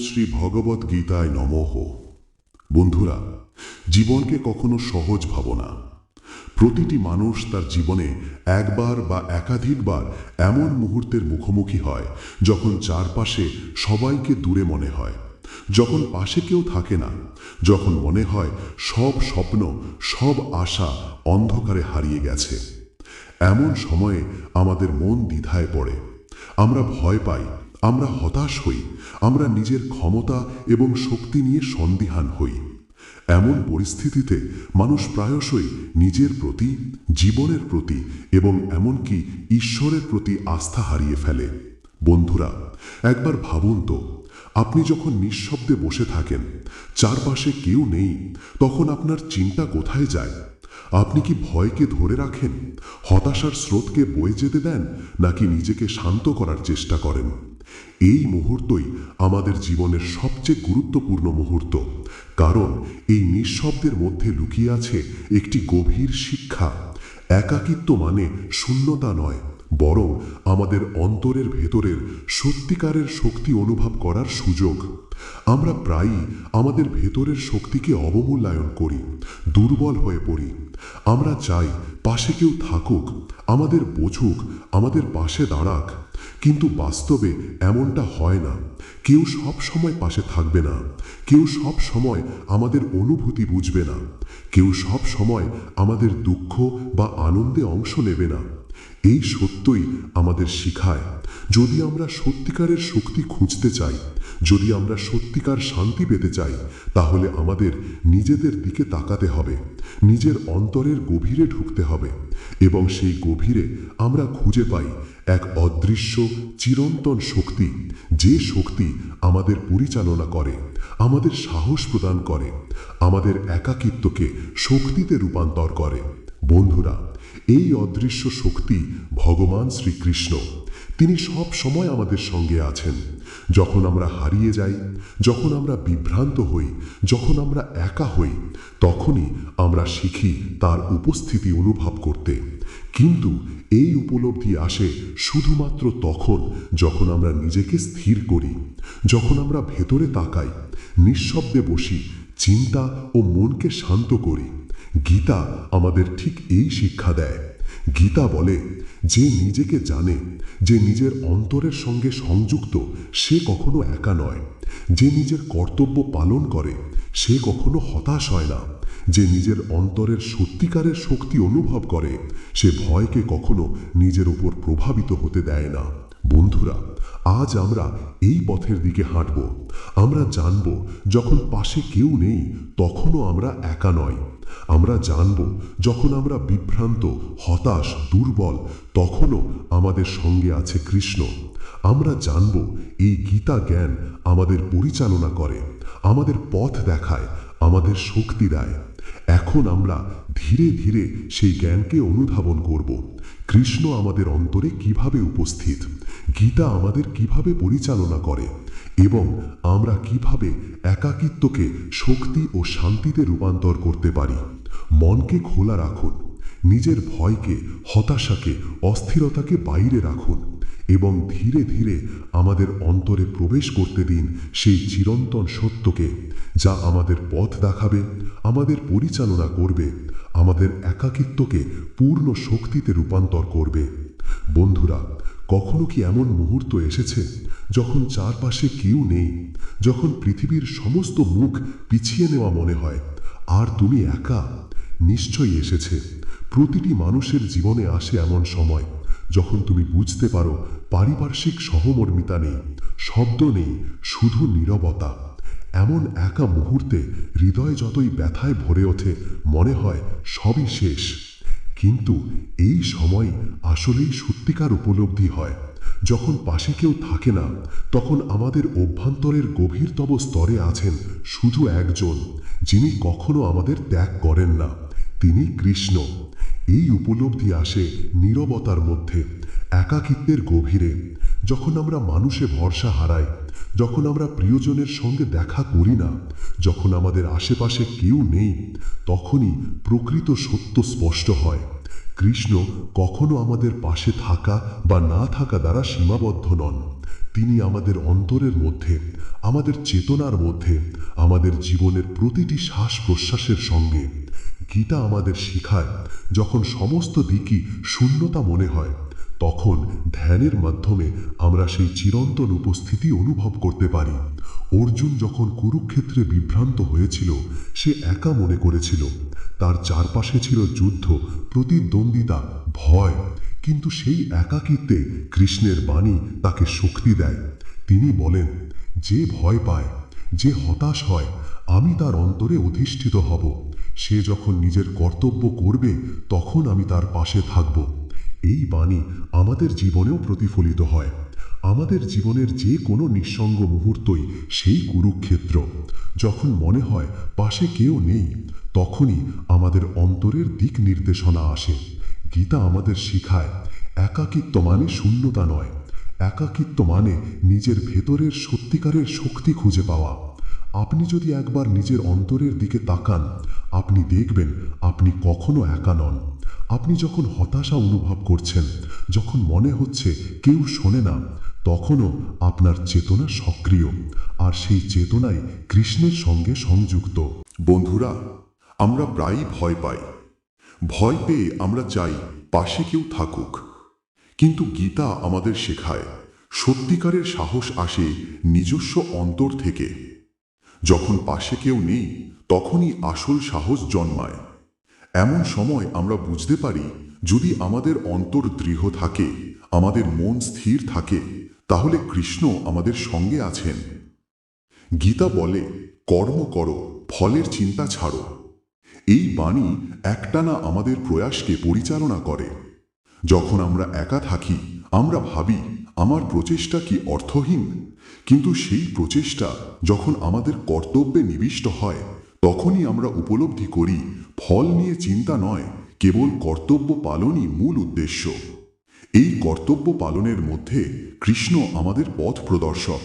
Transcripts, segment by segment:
শ্রী ভগবত গীতায় নমঃ। বন্ধুরা, জীবনকে কখনো সহজ ভাবো না। প্রতিটি মানুষ তার জীবনে একবার বা একাধিকবার এমন মুহূর্তের মুখোমুখি হয়, যখন চারপাশে সবাইকে দূরে মনে হয়, যখন পাশে কেউ থাকে না, যখন মনে হয় সব স্বপ্ন, সব আশা অন্ধকারে হারিয়ে গেছে। এমন সময়ে আমাদের মন দ্বিধায় পড়ে। আমরা ভয় পাই আমরা হতাশ হই, আমরা নিজের ক্ষমতা এবং শক্তি নিয়ে সন্দিহান হই। এমন পরিস্থিতিতে মানুষ প্রায়শই নিজের প্রতি, জীবনের প্রতি এবং এমনকি ঈশ্বরের প্রতি আস্থা হারিয়ে ফেলে। বন্ধুরা, একবার ভাবুন তো, আপনি যখন নিঃশব্দে বসে থাকেন, চারপাশে কেউ নেই, তখন আপনার চিন্তা কোথায় যায়? আপনি কি ভয়কে ধরে রাখেন, হতাশার স্রোতকে বয়ে যেতে দেন, নাকি নিজেকে শান্ত করার চেষ্টা করেন? এই মুহূর্তই আমাদের জীবনের সবচেয়ে গুরুত্বপূর্ণ মুহূর্ত। কারণ এই নিঃশব্দের মধ্যে লুকিয়ে আছে একটি গভীর শিক্ষা। একাকিত্ব মানে শূন্যতা নয়, বরং আমাদের অন্তরের ভেতরের সত্যিকারের শক্তি অনুভব করার সুযোগ। আমরা প্রায়ই আমাদের ভেতরের শক্তিকে অবমূল্যায়ন করি, দুর্বল হয়ে পড়ি। আমরা চাই পাশে কেউ থাকুক, আমাদের বোঝুক, আমাদের পাশে দাঁড়াক। কিন্তু বাস্তবে এমনটা হয় না। কেউ সব সময় পাশে থাকবে না। কেউ সব সময় আমাদের অনুভূতি বুঝবে না। কেউ সব সময় আমাদের দুঃখ বা আনন্দে অংশ নেবে না। এই সত্যই আমাদের শিখায়। যদি আমরা সত্যিকারের শক্তি খুঁজতে চাই যদি আমরা সত্যিকার শান্তি পেতে চাই, তাহলে আমাদের নিজেদের দিকে তাকাতে হবে, নিজের অন্তরের গভীরে ঢুকতে হবে, এবং সেই গভীরে আমরা খুঁজে পাই এক অদৃশ্য, চিরন্তন শক্তি, যে শক্তি আমাদের পরিচালনা করে, আমাদের সাহস প্রদান করে, আমাদের একাকিত্বকে শক্তিতে রূপান্তর করে। বন্ধুরা, এই অদৃশ্য শক্তি ভগবান শ্রীকৃষ্ণ। তিনি সব সময় আমাদের সঙ্গে আছেন। যখন আমরা হারিয়ে যাই, যখন আমরা বিভ্রান্ত হই, যখন আমরা একা হই, তখনই আমরা শিখি তার উপস্থিতি অনুভব করতে। কিন্তু এই উপলব্ধি আসে শুধুমাত্র তখন যখন আমরা নিজেকে স্থির করি, যখন আমরা ভেতরে তাকাই, নিঃশব্দে বসি, চিন্তা ও মনকে শান্ত করি। গীতা আমাদের ঠিক এই শিক্ষা দেয়। গীতা বলে, যে নিজেকে জানে, যে নিজের অন্তরের সঙ্গে সংযুক্ত, সে কখনো একা নয়। যে নিজের কর্তব্য পালন করে, সে কখনো হতাশ হয় না। যে নিজের অন্তরের সত্যিকারের শক্তি অনুভব করে, সে ভয়কে কখনো নিজের উপর প্রভাবিত হতে দেয় না। বন্ধুরা, আজ আমরা এই পথের দিকে হাঁটব। আমরা জানব, যখন পাশে কেউ নেই, তখনও আমরা একা নয় আমরা জানব, যখন আমরা বিভ্রান্ত, হতাশ, দুর্বল, তখনও আমাদের সঙ্গে আছে কৃষ্ণ। আমরা জানব, এই গীতা জ্ঞান আমাদের পরিচালনা করে, আমাদের পথ দেখায়, আমাদের শক্তি দেয়। এখন আমরা ধীরে ধীরে সেই জ্ঞানকে অনুধাবন করব। কৃষ্ণ আমাদের অন্তরে কীভাবে উপস্থিত? গীতা আমাদের কীভাবে পরিচালনা করে এবং আমরা কীভাবে একাকিত্বকে শক্তি ও শান্তিতে রূপান্তর করতে পারি? মনকে খোলা রাখুন, নিজের ভয়কে, হতাশাকে, অস্থিরতাকে বাইরে রাখুন এবং ধীরে ধীরে আমাদের অন্তরে প্রবেশ করতে দিন সেই চিরন্তন সত্যকে যা আমাদের পথ দেখাবে, আমাদের পরিচালনা করবে, আমাদের একাকিত্বকে পূর্ণ শক্তিতে রূপান্তর করবে। বন্ধুরা কখনো কি এমন মুহূর্ত এসেছে যখন চারপাশে কেউ নেই, যখন পৃথিবীর সমস্ত মুখ পিছিয়ে নেওয়া মনে হয়, আর তুমি একা? নিশ্চয়ই এসেছে। প্রতিটি মানুষের জীবনে আসে এমন সময়, যখন তুমি বুঝতে পারো পারিপার্শ্বিক সহমর্মিতা নেই, শব্দ নেই, শুধু নীরবতা। এমন একা মুহূর্তে হৃদয় যতই ব্যথায় ভরে ওঠে, মনে হয় সবই শেষ। কিন্তু এই সময় আসলেই সত্যিকার উপলব্ধি হয়। যখন পাশে কেউ থাকে না, তখন আমাদের অভ্যন্তরের গভীরতম স্তরে আছেন শুধু একজন, যিনি কখনো আমাদের ত্যাগ করেন না। তিনি কৃষ্ণ। এই উপলব্ধি আসে নীরবতার মধ্যে, একাকিত্বের গভীরে। যখন আমরা মানুষে ভরসা হারাই যখন আমরা প্রিয়জনের সঙ্গে দেখা করি না, যখন আমাদের আশেপাশে কেউ নেই, তখনই প্রকৃত সত্য স্পষ্ট হয়। কৃষ্ণ কখনো আমাদের পাশে থাকা বা না থাকা দ্বারা সীমাবদ্ধ নন। তিনি আমাদের অন্তরের মধ্যে, আমাদের চেতনার মধ্যে, আমাদের জীবনের প্রতিটি শ্বাস প্রশ্বাসের সঙ্গে। গীতা আমাদের শিখায়, যখন সমস্ত দিকই শূন্যতা মনে হয় তখন ধ্যানের মাধ্যমে আমরা সেই চিরন্তন উপস্থিতি অনুভব করতে পারি। অর্জুন যখন কুরুক্ষেত্রে বিভ্রান্ত হয়েছিল, সে একা মনে করেছিল। তার চারপাশে ছিল যুদ্ধ, প্রতিদ্বন্দ্বিতা, ভয়। কিন্তু সেই একাকিত্বে কৃষ্ণের বাণী তাকে শক্তি দেয়। তিনি বলেন, যে ভয় পায়, যে হতাশ হয়, আমি তার অন্তরে অধিষ্ঠিত হব। সে যখন নিজের কর্তব্য করবে, তখন আমি তার পাশে থাকব। এই বাণী আমাদের জীবনেও প্রতিফলিত হয়। আমাদের জীবনের যে কোনো নিঃসঙ্গ মুহূর্তই সেই কুরুক্ষেত্র। যখন মনে হয় পাশে কেউ নেই, তখনই আমাদের অন্তরের দিক নির্দেশনা আসে। গীতা আমাদের শিখায়, একাকিত্ব মানে শূন্যতা নয়। একাকিত্ব মানে নিজের ভেতরের সত্যিকারের শক্তি খুঁজে পাওয়া। আপনি যদি একবার নিজের অন্তরের দিকে তাকান, আপনি দেখবেন আপনি কখনো একা নন। আপনি যখন হতাশা অনুভব করছেন, যখন মনে হচ্ছে কেউ শোনে না, তখনও আপনার চেতনা সক্রিয়, আর সেই চেতনাই কৃষ্ণের সঙ্গে সংযুক্ত। বন্ধুরা, আমরা প্রায়ই ভয় পাই। ভয় পেয়ে আমরা চাই পাশে কেউ থাকুক। কিন্তু গীতা আমাদের শেখায়, সত্যিকারের সাহস আসে নিজস্ব অন্তর থেকে। যখন পাশে কেউ নেই, তখনই আসল সাহস জন্মায়। এমন সময় আমরা বুঝতে পারি, যদি আমাদের অন্তর দৃঢ় থাকে, আমাদের মন স্থির থাকে, তাহলে কৃষ্ণ আমাদের সঙ্গে আছেন। গীতা বলে, কর্ম করো, ফলের চিন্তা ছাড়ো। এই বাণী একটানা আমাদের প্রয়াসকে পরিচালনা করে। যখন আমরা একা থাকি, আমরা ভাবি, আমার প্রচেষ্টা কি অর্থহীন? কিন্তু সেই প্রচেষ্টা যখন আমাদের কর্তব্যে নিবিষ্ট হয়, তখনই আমরা উপলব্ধি করি ফল নিয়ে চিন্তা নয়, কেবল কর্তব্য পালনই মূল উদ্দেশ্য। এই কর্তব্য পালনের মধ্যে কৃষ্ণ আমাদের পথ প্রদর্শক।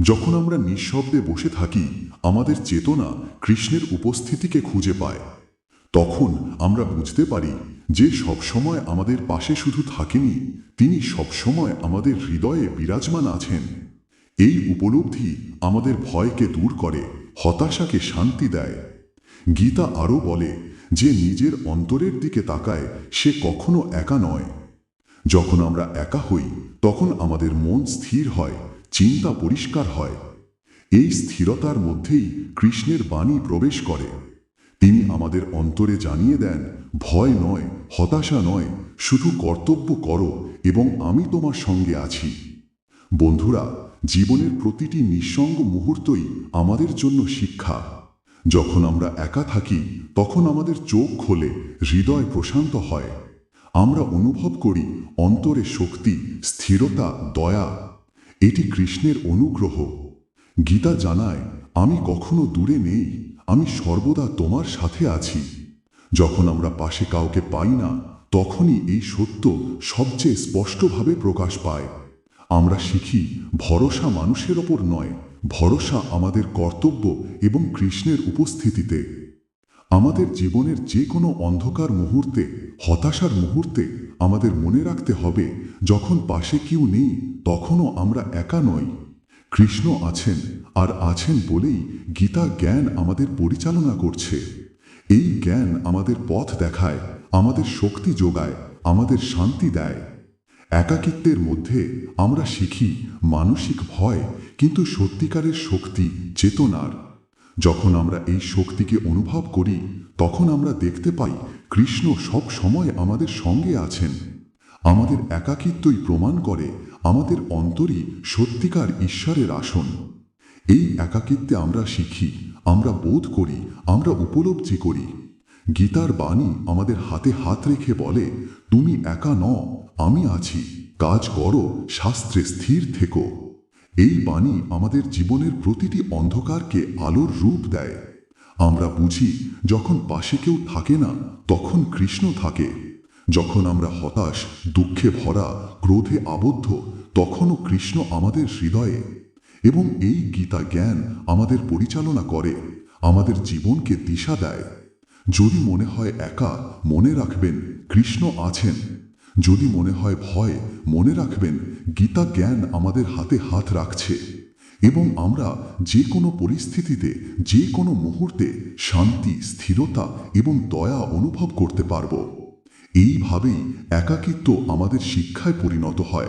যখন আমরা নিঃশব্দে বসে থাকি, আমাদের চেতনা কৃষ্ণের উপস্থিতিকে খুঁজে পায়। তখন আমরা বুঝতে পারি যে সবসময় আমাদের পাশে শুধু থাকেনি, তিনি সবসময় আমাদের হৃদয়ে বিরাজমান আছেন। এই উপলব্ধি আমাদের ভয়কে দূর করে, হতাশাকে শান্তি দেয়। গীতা আরও বলে যে নিজের অন্তরের দিকে তাকায় সে কখনো একা নয়। যখন আমরা একা হই, তখন আমাদের মন স্থির হয়, চিন্তা পরিষ্কার হয়। এই স্থিরতার মধ্যেই কৃষ্ণের বাণী প্রবেশ করে। তিনি আমাদের অন্তরে জানিয়ে দেন, ভয় নয়, হতাশা নয়, শুধু কর্তব্য করো এবং আমি তোমার সঙ্গে আছি। বন্ধুরা, জীবনের প্রতিটি নিঃসঙ্গ মুহূর্তই আমাদের জন্য শিক্ষা। যখন আমরা একা থাকি, তখন আমাদের চোখ খোলে, হৃদয় প্রশান্ত হয়। আমরা অনুভব করি অন্তরে শক্তি, স্থিরতা, দয়া। এটি কৃষ্ণের অনুগ্রহ। গীতা জানায়, আমি কখনো দূরে নেই, আমি সর্বদা তোমার সাথে আছি। যখন আমরা পাশে কাউকে পাই না, তখনই এই সত্য সবচেয়ে স্পষ্টভাবে প্রকাশ পায়। আমরা শিখি, ভরসা মানুষের ওপর নয়, ভরসা আমাদের কর্তব্য এবং কৃষ্ণের উপস্থিতিতে। আমাদের জীবনের যে কোনো অন্ধকার মুহূর্তে, হতাশার মুহূর্তে আমাদের মনে রাখতে হবে, যখন পাশে কেউ নেই, তখনও আমরা একা নই। কৃষ্ণ আছেন, আর আছেন বলেই গীতা জ্ঞান আমাদের পরিচালনা করছে। এই জ্ঞান আমাদের পথ দেখায়, আমাদের শক্তি যোগায়, আমাদের শান্তি দেয়। একাকিত্বের মধ্যে আমরা শিখি মানসিক ভয়, কিন্তু সত্যিকারের শক্তি চেতনার। যখন আমরা এই শক্তিকে অনুভব করি, তখন আমরা দেখতে পাই কৃষ্ণ সব সময় আমাদের সঙ্গে আছেন। আমাদের একাকিত্বই প্রমাণ করে আমাদের অন্তরই সত্যিকার ঈশ্বরের আসন। এই একাকিত্বে আমরা শিখি, আমরা বোধ করি, আমরা উপলব্ধি করি। গীতার বাণী আমাদের হাতে হাত রেখে বলে, তুমি একা ন আমি আছি। কাজ করো, শাস্ত্রে স্থির থেকো। এই বাণী আমাদের জীবনের প্রতিটি অন্ধকারকে আলোর রূপ দেয়। আমরা বুঝি, যখন পাশে কেউ থাকে না, তখন কৃষ্ণ থাকে। যখন আমরা হতাশ, দুঃখে ভরা, ক্রোধে আবদ্ধ, তখনও কৃষ্ণ আমাদের হৃদয়ে। এবং এই গীতা জ্ঞান আমাদের পরিচালনা করে, আমাদের জীবনকে দিশা দেয়। যদি মনে হয় একা, মনে রাখবেন, কৃষ্ণ আছেন। যদি মনে হয় ভয়, মনে রাখবেন, গীতা জ্ঞান আমাদের হাতে হাত রাখছে এবং আমরা যে কোনো পরিস্থিতিতে, যে কোনো মুহূর্তে শান্তি, স্থিরতা এবং দয়া অনুভব করতে পারব। এইভাবেই একাকিত্ব আমাদের শিক্ষায় পরিণত হয়।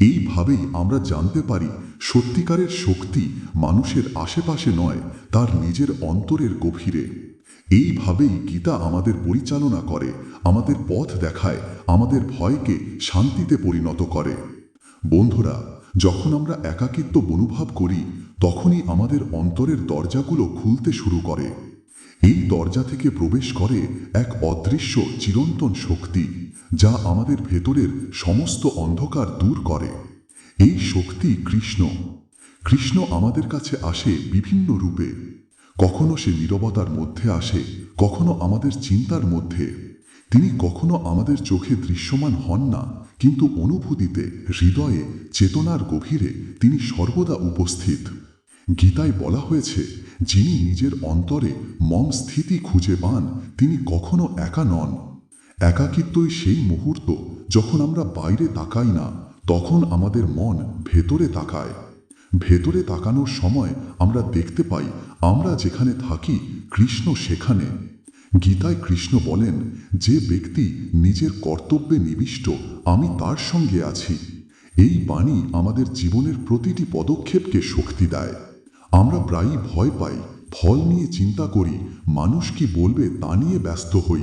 এইভাবেই আমরা জানতে পারি সত্যিকারের শক্তি মানুষের আশেপাশে নয়, তার নিজের অন্তরের গভীরে। এইভাবেই গীতা আমাদের পরিচালনা করে, আমাদের পথ দেখায়, আমাদের ভয়কে শান্তিতে পরিণত করে। বন্ধুরা, যখন আমরা একাকিত্ব অনুভব করি, তখনই আমাদের অন্তরের দরজাগুলো খুলতে শুরু করে। এই দরজা থেকে প্রবেশ করে এক অদৃশ্য চিরন্তন শক্তি, যা আমাদের ভেতরের সমস্ত অন্ধকার দূর করে। এই শক্তি কৃষ্ণ। কৃষ্ণ আমাদের কাছে আসে বিভিন্ন রূপে। কখনো সে নীরবতার মধ্যে আসে, কখনো আমাদের চিন্তার মধ্যে। তিনি কখনো আমাদের চোখে দৃশ্যমান হন না, কিন্তু অনুভূতিতে, হৃদয়ে, চেতনার গভীরে তিনি সর্বদা উপস্থিত। গীতায় বলা হয়েছে, যিনি নিজের অন্তরে মম স্থিতি খুঁজে পান, তিনি কখনো একা নন। একাকিত্বই সেই মুহূর্ত যখন আমরা বাইরে তাকাই না, তখন আমাদের মন ভেতরে তাকায়। ভেতরে তাকানোর সময় আমরা দেখতে পাই, আমরা যেখানে থাকি, কৃষ্ণ সেখানে। গীতায় কৃষ্ণ বলেন, যে ব্যক্তি নিজের কর্তব্যে নিবিষ্ট, আমি তার সঙ্গে আছি। এই বাণী আমাদের জীবনের প্রতিটি পদক্ষেপকে শক্তি দেয়। আমরা প্রায়ই ভয় পাই, ফল নিয়ে চিন্তা করি, মানুষ কি বলবে তা নিয়ে ব্যস্ত হই।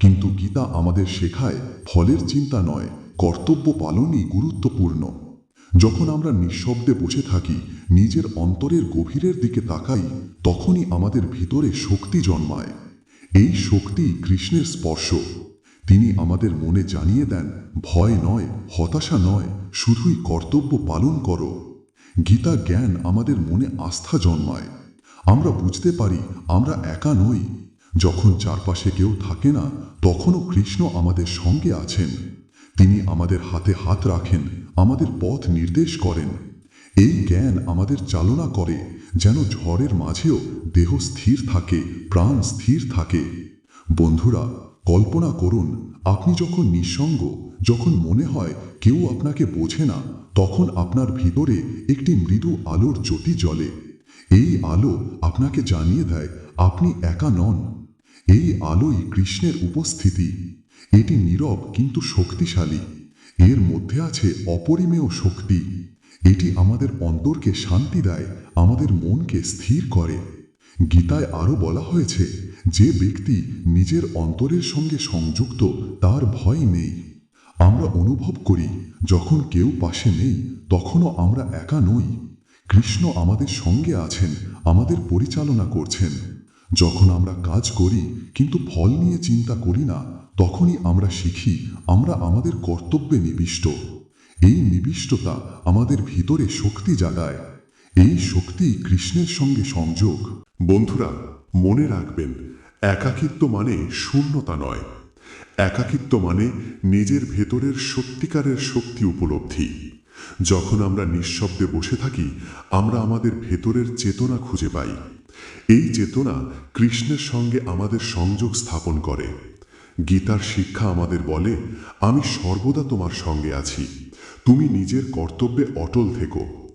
কিন্তু গীতা আমাদের শেখায়, ফলের চিন্তা নয়, কর্তব্য পালনই গুরুত্বপূর্ণ। যখন আমরা নিঃশব্দে বসে থাকি, নিজের অন্তরের গভীরের দিকে তাকাই, তখনই আমাদের ভিতরে শক্তি জন্মায়। এই শক্তি কৃষ্ণের স্পর্শ। তিনি আমাদের মনে জানিয়ে দেন, ভয় নয়, হতাশা নয়, শুধুই কর্তব্য পালন করো। গীতা জ্ঞান আমাদের মনে আস্থা জন্মায়। আমরা বুঝতে পারি, আমরা একা নই। যখন চারপাশে কেউ থাকে না, তখনও কৃষ্ণ আমাদের সঙ্গে আছেন। তিনি আমাদের হাতে হাত রাখেন, আমাদের পথ নির্দেশ করেন। এই জ্ঞান আমাদের চালনা করে, যেন ঝড়ের মাঝেও দেহ স্থির থাকে, প্রাণ স্থির থাকে। বন্ধুরা, কল্পনা করুন, আপনি যখন নিঃসঙ্গ, যখন মনে হয় কেউ আপনাকে বোঝে না, তখন আপনার ভিতরে একটি মৃদু আলোর জ্যোতি জ্বলে। এই আলো আপনাকে জানিয়ে দেয়, আপনি একা নন। এই আলোই কৃষ্ণের উপস্থিতি। এটি নীরব কিন্তু শক্তিশালী। এর মধ্যে আছে অপরিমেয় শক্তি। এটি আমাদের অন্তরকে শান্তি দেয়, আমাদের মনকে স্থির করে। গীতায় আরও বলা হয়েছে, যে ব্যক্তি নিজের অন্তরের সঙ্গে সংযুক্ত, তার ভয় নেই। আমরা অনুভব করি, যখন কেউ পাশে নেই, তখনও আমরা একা নই। কৃষ্ণ আমাদের সঙ্গে আছেন, আমাদের পরিচালনা করছেন। যখন আমরা কাজ করি, কিন্তু ফল নিয়ে চিন্তা করি না, তখনই আমরা শিখি আমরা আমাদের কর্তব্যে নিবিষ্ট। এই নিবিষ্টতা আমাদের ভিতরে শক্তি জাগায়। এই শক্তি কৃষ্ণের সঙ্গে সংযোগ। বন্ধুরা, মনে রাখবেন, একাকিত্ব মানে শূন্যতা নয়। একাকিত্ব মানে নিজের ভেতরের সত্যিকারের শক্তি উপলব্ধি। যখন আমরা নিঃশব্দে বসে থাকি, আমরা আমাদের ভেতরের চেতনা খুঁজে পাই। এই চেতনা কৃষ্ণের সঙ্গে আমাদের সংযোগ স্থাপন করে। গীতার শিক্ষা আমাদের বলে, আমি সর্বদা তোমার সঙ্গে আছি। তুমি নিজের কর্তব্যে অটল থেকো।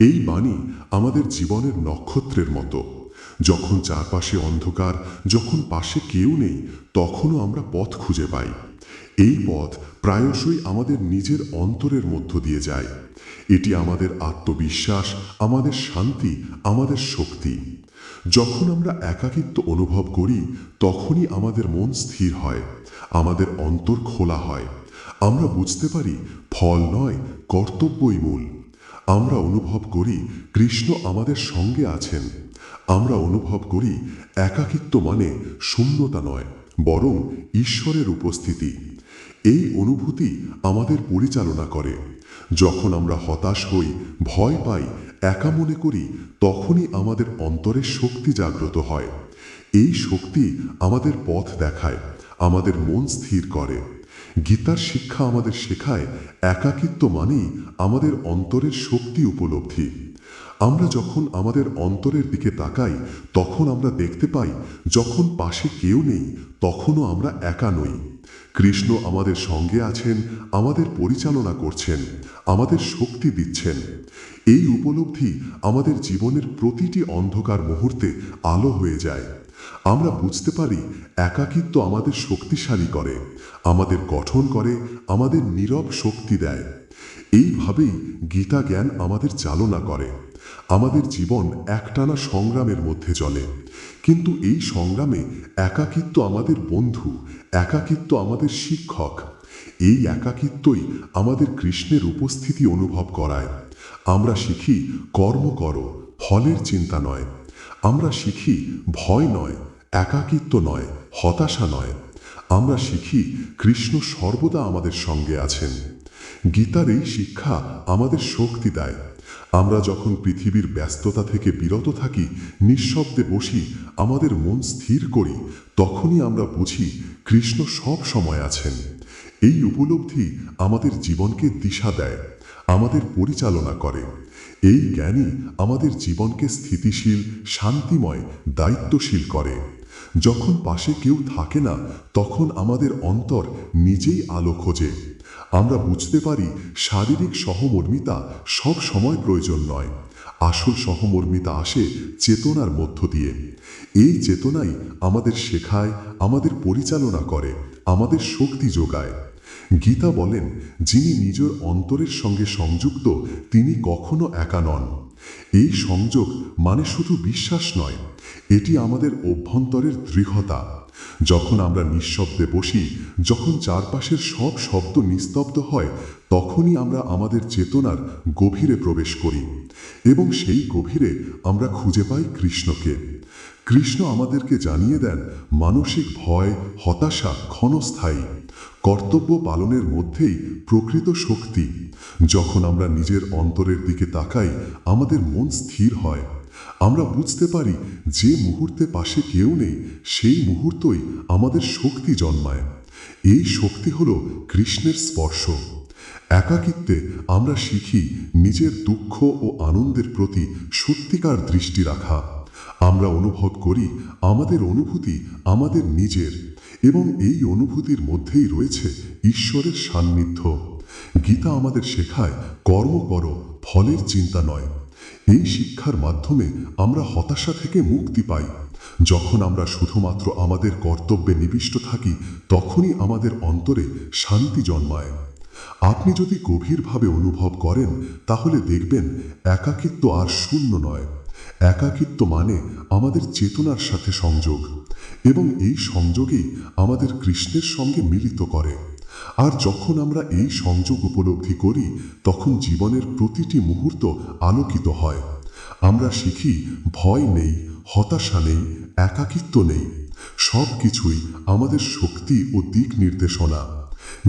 এই বাণী আমাদের জীবনের নক্ষত্রের মতো। যখন চারপাশে অন্ধকার, যখন পাশে কেউ নেই, তখনও আমরা পথ খুঁজে পাই। এই পথ প্রায়শই আমাদের নিজের অন্তরের মধ্য দিয়ে যায়। এটি আমাদের আত্মবিশ্বাস, আমাদের শান্তি, আমাদের শক্তি। যখন আমরা একাকিত্ব অনুভব করি, তখনই আমাদের মন স্থির হয়, আমাদের অন্তর খোলা হয়। আমরা বুঝতে পারি ফল নয়, কর্তব্যই মূল। আমরা অনুভব করি কৃষ্ণ আমাদের সঙ্গে আছেন। আমরা অনুভব করি একাকিত্ব মানে শূন্যতা নয়, বরং ঈশ্বরের উপস্থিতি। এই অনুভূতি আমাদের পরিচালনা করে। যখন আমরা হতাশ হই, ভয় পাই একা মনে করি, তখনই আমাদের অন্তরের শক্তি জাগ্রত হয়। এই শক্তি আমাদের পথ দেখায়, আমাদের মন স্থির করে। গীতার শিক্ষা আমাদের শেখায়, একাকিত্ব মানেই আমাদের অন্তরের শক্তি উপলব্ধি। আমরা যখন আমাদের অন্তরের দিকে তাকাই, তখন আমরা দেখতে পাই, যখন পাশে কেউ নেই, তখনও আমরা একা নই। কৃষ্ণ আমাদের সঙ্গে আছেন, আমাদের পরিচালনা করছেন, আমাদের শক্তি দিচ্ছেন। এই উপলব্ধি আমাদের জীবনের প্রতিটি অন্ধকার মুহূর্তে আলো হয়ে যায়। আমরা বুঝতে পারি একাকিত্ব আমাদের শক্তিশালী করে, আমাদের গঠন করে, আমাদের নীরব শক্তি দেয়। এইভাবেই গীতা জ্ঞান আমাদের চালনা করে। আমাদের জীবন একটানা সংগ্রামের মধ্যে চলে। কিন্তু এই সংগ্রামে একাকিত্ব আমাদের বন্ধু একাকিত্ব আমাদের শিক্ষক। এই একাকিত্বই আমাদের কৃষ্ণের উপস্থিতি অনুভব করায়। আমরা শিখি কর্ম করো, ফলের চিন্তা নয়। আমরা শিখি ভয় নয়, একাকিত্ব নয়, হতাশা নয়। আমরা শিখি কৃষ্ণ সর্বদা আমাদের সঙ্গে আছেন। গীতার এই শিক্ষা আমাদের শক্তি দেয়। আমরা যখন পৃথিবীর ব্যস্ততা থেকে বিরত থাকি, নিঃশব্দে বসি, আমাদের মন স্থির করি, তখনই আমরা বুঝি কৃষ্ণ সব সময় আছেন। এই উপলব্ধি আমাদের জীবনকে দিশা দেয়, আমাদের পরিচালনা করে। এই জ্ঞানই আমাদের জীবনকে স্থিতিশীল, শান্তিময়, দায়িত্বশীল করে। যখন পাশে কেউ থাকে না, তখন আমাদের অন্তর নিজেই আলো খোঁজে। আমরা বুঝতে পারি শারীরিক সহমর্মিতা সব সময় প্রয়োজন নয়। আসল সহমর্মিতা আসে চেতনার মধ্য দিয়ে। এই চেতনাই আমাদের শেখায়, আমাদের পরিচালনা করে, আমাদের শক্তি যোগায়। গীতা বলেন, যিনি নিজের অন্তরের সঙ্গে সংযুক্ত, তিনি কখনো একা নন। এই সংযোগ মানে শুধু বিশ্বাস নয় এটি আমাদের অভ্যন্তরের দৃঢ়তা। যখন আমরা নিঃশব্দে বসি, যখন চারপাশের সব শব্দ নিস্তব্ধ হয়, তখনই আমরা আমাদের চেতনার গভীরে প্রবেশ করি এবং সেই গভীরে আমরা খুঁজে পাই কৃষ্ণকে। কৃষ্ণ আমাদেরকে জানিয়ে দেন, মানসিক ভয়, হতাশা ক্ষণস্থায়ী। কর্তব্য পালনের মধ্যেই প্রকৃত শক্তি। যখন আমরা নিজের অন্তরের দিকে তাকাই, আমাদের মন স্থির হয়। আমরা বুঝতে পারি যে মুহূর্তে পাশে কেউ নেই, সেই মুহূর্তই আমাদের শক্তি জন্মায়। এই শক্তি হল কৃষ্ণের স্পর্শ। একাকিত্বে আমরা শিখি নিজের দুঃখ ও আনন্দের প্রতি সত্যিকার দৃষ্টি রাখা। আমরা অনুভব করি আমাদের অনুভূতি আমাদের নিজের এবং এই অনুভূতির মধ্যেই রয়েছে ঈশ্বরের সান্নিধ্য। গীতা আমাদের শেখায়, কর্ম করো, ফলের চিন্তা নয়। এই শিক্ষার মাধ্যমে আমরা হতাশা থেকে মুক্তি পাই। যখন আমরা শুধুমাত্র আমাদের কর্তব্যে নিবিষ্ট থাকি, তখনই আমাদের অন্তরে শান্তি জন্মায়। আপনি যদি গভীরভাবে অনুভব করেন, তাহলে দেখবেন একাকিত্ব আর শূন্য নয়। একাকিত্ব মানে আমাদের চেতনার সাথে সংযোগ, এবং এই সংযোগেই আমাদের কৃষ্ণের সঙ্গে মিলিত করে। আর যখন আমরা এই সংযোগ উপলব্ধি করি, তখন জীবনের প্রতিটি মুহূর্ত আলোকিত হয়। আমরা শিখি, ভয় নেই, হতাশা নেই, একাকিত্ব নেই। সব কিছুই আমাদের শক্তি ও দিক নির্দেশনা।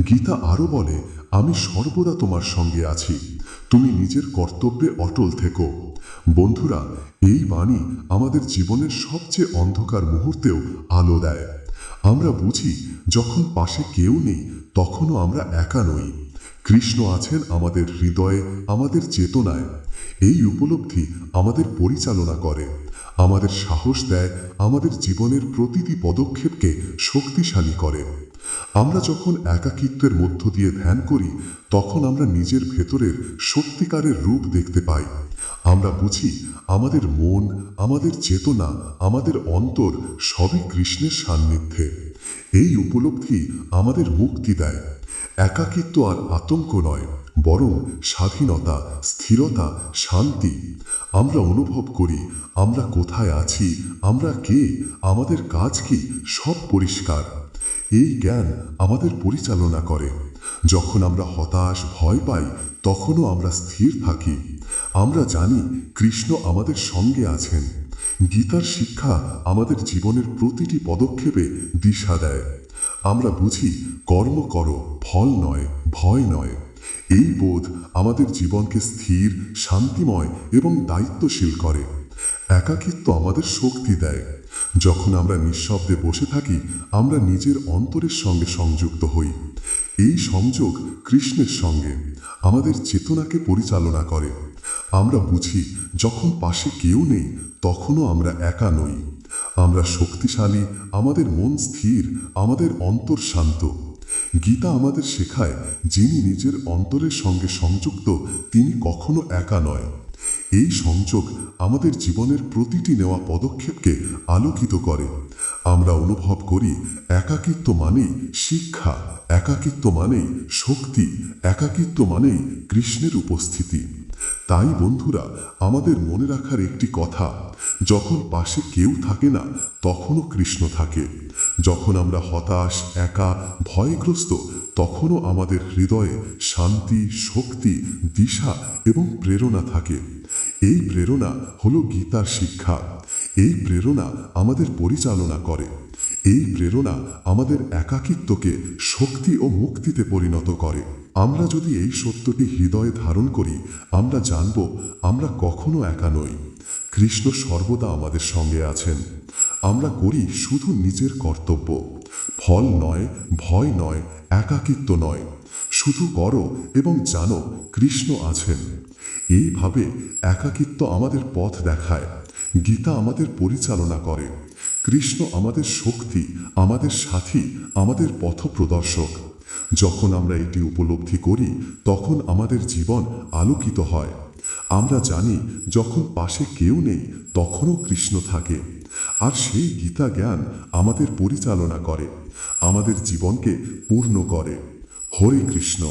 গীতা আরও বলে, আমি সর্বদা তোমার সঙ্গে আছি। তুমি নিজের কর্তব্যে অটল থেকো। বন্ধুরা, এই বাণী আমাদের জীবনের সবচেয়ে অন্ধকার মুহূর্তেও আলো দেয়। আমরা বুঝি, যখন পাশে কেউ নেই, তখনও আমরা একা নই। কৃষ্ণ আছেন আমাদের হৃদয়ে, আমাদের চেতনায়। এই উপলব্ধি আমাদের পরিচালনা করে। আমাদের সাহস দেয়, আমাদের জীবনের প্রতিটি পদক্ষেপকে শক্তিশালী করে। আমরা যখন একাকিত্বের মধ্য দিয়ে ধ্যান করি, তখন আমরা নিজের ভেতরের সত্যিকারের রূপ দেখতে পাই। আমরা বুঝি আমাদের মন, আমাদের চেতনা, আমাদের অন্তর সবই কৃষ্ণের সান্নিধ্যে। এই উপলব্ধি আমাদের মুক্তি দেয়। একাকিত্ব আর আতঙ্ক নয়, বরং স্বাধীনতা, স্থিরতা, শান্তি। আমরা অনুভব করি, আমরা কোথায় আছি, আমরা কে, আমাদের কাজ কি, সব পরিষ্কার। এই জ্ঞান আমাদের পরিচালনা করে। যখন আমরা হতাশ, ভয় পাই, তখনও আমরা স্থির থাকি। আমরা জানি কৃষ্ণ আমাদের সঙ্গে আছেন। গীতার শিক্ষা আমাদের জীবনের প্রতিটি পদক্ষেপে দিশা দেয়। আমরা বুঝি কর্ম করো, ফল নয়, ভয় নয়। এই বোধ আমাদের জীবনকে স্থির, শান্তিময় এবং দায়িত্বশীল করে। একাকিত্ব আমাদের শক্তি দেয়। যখন আমরা নিঃশব্দে বসে থাকি, আমরা নিজের অন্তরের সঙ্গে সংযুক্ত হই। এই সংযোগ কৃষ্ণের সঙ্গে, আমাদের চেতনাকে পরিচালনা করে। আমরা বুঝি, যখন পাশে কেউ নেই, তখনও আমরা একা নই। আমরা শক্তিশালী, আমাদের মন স্থির, আমাদের অন্তর শান্ত। গীতা আমাদের শেখায়, যিনি নিজের অন্তরের সঙ্গে সংযুক্ত, তিনি কখনো একা নয়। এই সংযোগ আমাদের জীবনের প্রতিটি নেওয়া পদক্ষেপকে আলোকিত করে। আমরা অনুভব করি, একাকিত্ব মানেই শিক্ষা, একাকিত্ব মানেই শক্তি, একাকিত্ব মানেই কৃষ্ণের উপস্থিতি। তাই বন্ধুরা, আমাদের মনে রাখার একটি কথা, যখন পাশে কেউ থাকে না, তখনও কৃষ্ণ থাকে। যখন আমরা হতাশ, একা, ভয়গ্রস্ত, তখনও আমাদের হৃদয়ে শান্তি, শক্তি, দিশা এবং প্রেরণা থাকে। এই প্রেরণা হলো গীতার শিক্ষা। এই প্রেরণা আমাদের পরিচালনা করে। এই প্রেরণা আমাদের একাকিত্বকে, শক্তি ও মুক্তিতে পরিণত করে। আমরা যদি এই সত্যটি হৃদয়ে ধারণ করি, আমরা জানব আমরা কখনো একা নই। কৃষ্ণ সর্বদা আমাদের সঙ্গে আছেন। আমরা করি শুধু নিজের কর্তব্য। ফল নয়, ভয় নয়, একাকিত্ব নয়। শুধু করো এবং জানো কৃষ্ণ আছেন। এইভাবে একাকিত্ব আমাদের পথ দেখায়। গীতা আমাদের পরিচালনা করে। কৃষ্ণ আমাদের শক্তি, আমাদের সাথী, আমাদের পথপ্রদর্শক। যখন আমরা এটি উপলব্ধি করি, তখন আমাদের জীবন আলোকিত হয়। আমরা জানি, যখন পাশে কেউ নেই, তখনও কৃষ্ণ থাকে। আর সেই গীতা জ্ঞান আমাদের পরিচালনা করে, আমাদের জীবনকে পূর্ণ করে। হরে কৃষ্ণ।